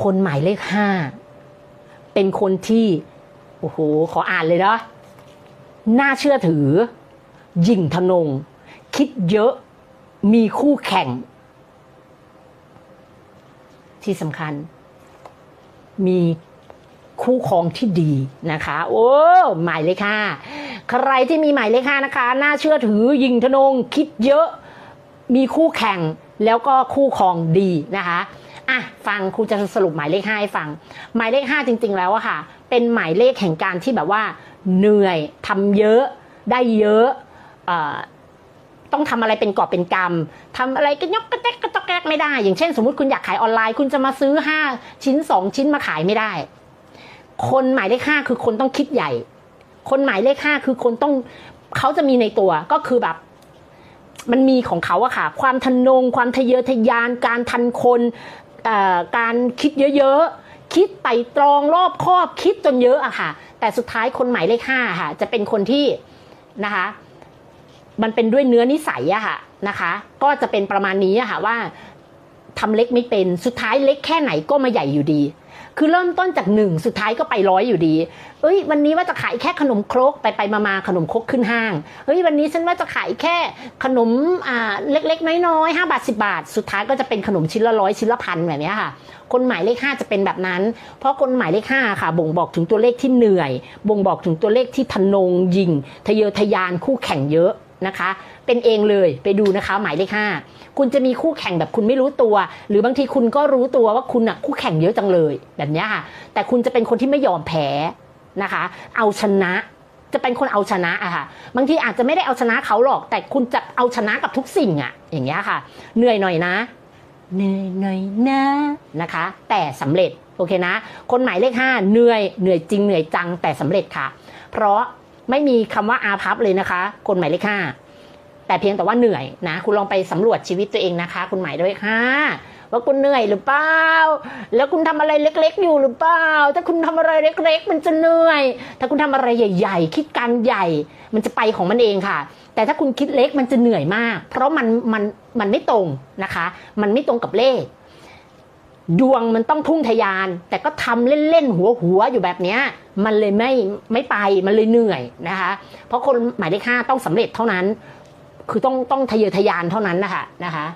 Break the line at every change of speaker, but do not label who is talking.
คนหมายเลขห้าเป็นคนที่โอ้โหขออ่านเลยนะน่าเชื่อถือ ยิ่งทะนง คิดเยอะมีคู่แข่ง ที่สำคัญ มีคู่ครองที่ดีนะคะ โอ้หมายเลขห้าใครที่มีหมายเลขห้านะคะ น่าเชื่อถือยิ่งทะนง คิดเยอะ มีคู่แข่ง แล้วก็คู่ครองดีนะคะ อะฟังครูจะสรุปหมายเลขห้าให้ฟัง หมายเลขห้าจริง ๆ แล้วอะค่ะ เป็นหมายเลขแห่งการที่แบบว่า เหนื่อยทำเยอะได้เยอะอต้องทำอะไรเป็นกอบเป็นกำทำอะไรก็ยกกระแทกกระจอกแกกไม่ได้ อย่างเช่น สมมติคุณอยากขายออนไลน์ คุณจะมาซื้อ 5 ชิ้น 2 ชิ้นมาขายไม่ได้ คนหมายเลขห้าคือคนต้องคิดใหญ่ คนหมายเลขห้าคือคนต้องเขาจะมีในตัวก็คือแบบมันมีของเขาอะค่ะ ความทะนง ความทะเยอทะยาน การทันคน การคิดเยอะๆ คิดไต่ตรองรอบครอบคิดจนเยอะอะค่ะ แต่สุดท้ายคนหมายเลขห้าค่ะ จะเป็นคนที่นะคะมันเป็นด้วยเนื้อนิสัยอะค่ะนะคะ ก็จะเป็นประมาณนี้อะค่ะว่าทำเล็กไม่เป็นสุดท้ายเล็กแค่ไหนก็มาใหญ่อยู่ดี คือเริ่มต้นจากหนึ่งสุดท้ายก็ไปร้อยอยู่ดี เอ้ย วันนี้ว่าจะขายแค่ขนมครกไปไปมามาขนมครกขึ้นห้าง เฮ้ยวันนี้ฉันว่าจะขายแค่ขนมอ่าเล็กๆ น้อยๆห้าบาทสิบาท สุดท้ายก็จะเป็นขนมชิ้นละร้อยชิ้นละพันแบบนี้ค่ะ คนหมายเลขห้าจะเป็นแบบนั้น เพราะคนหมายเลขห้าค่ะ บ่งบอกถึงตัวเลขที่เหนื่อย บ่งบอกถึงตัวเลขที่ทะนงยิงทะเยอทะยานคู่แข่งเยอะ นะคะ เป็นเองเลยไปดูนะคะ หมายเลขห้าคุณจะมีคู่แข่งแบบคุณไม่รู้ตัว หรือบางทีคุณก็รู้ตัวว่าคุณอะคู่แข่งเยอะจังเลยแบบเนี้ยค่ะ แต่คุณจะเป็นคนที่ไม่ยอมแพ้นะคะ เอาชนะจะเป็นคนเอาชนะอะค่ะ บางทีอาจจะไม่ได้เอาชนะเขาหรอก แต่คุณจะเอาชนะกับทุกสิ่งอะอย่างเงี้ยค่ะ เหนื่อยหน่อยนะ เหนื่อยหน่อยนะนะคะ แต่สำเร็จโอเคนะ คนหมายเลขห้าเหนื่อยเหนื่อยจริงเหนื่อยจังแต่สำเร็จค่ะ เพราะ ไม่มีคำว่าอาพับเลยนะคะ คนหมายเลขห้าแต่เพียงแต่ว่าเหนื่อยนะ คุณลองไปสำรวจชีวิตตัวเองนะคะ คุณหมายเลขห้าว่าคุณเหนื่อยหรือเปล่า แล้วคุณทำอะไรเล็กๆ อยู่หรือเปล่า ถ้าคุณทำอะไรเล็ก ๆ มันจะเหนื่อย ถ้าคุณทำอะไรใหญ่ ๆ คิดการใหญ่ มันจะไปของมันเองค่ะ แต่ถ้าคุณคิดเล็กมันจะเหนื่อยมาก เพราะมันมันมันไม่ตรงนะคะ มันไม่ตรงกับเลข ดวงมันต้องพุ่งทะยาน แต่ก็ทำเล่นๆหัวหัวๆอยู่แบบเนี้ยมันเลยไม่ไม่ไปมันเลยเหนื่อยนะคะ เพราะคนหมายเลขห้าต้องสำเร็จเท่านั้น คือต้องต้องทะเยอทะยานเท่านั้นนะคะนะคะ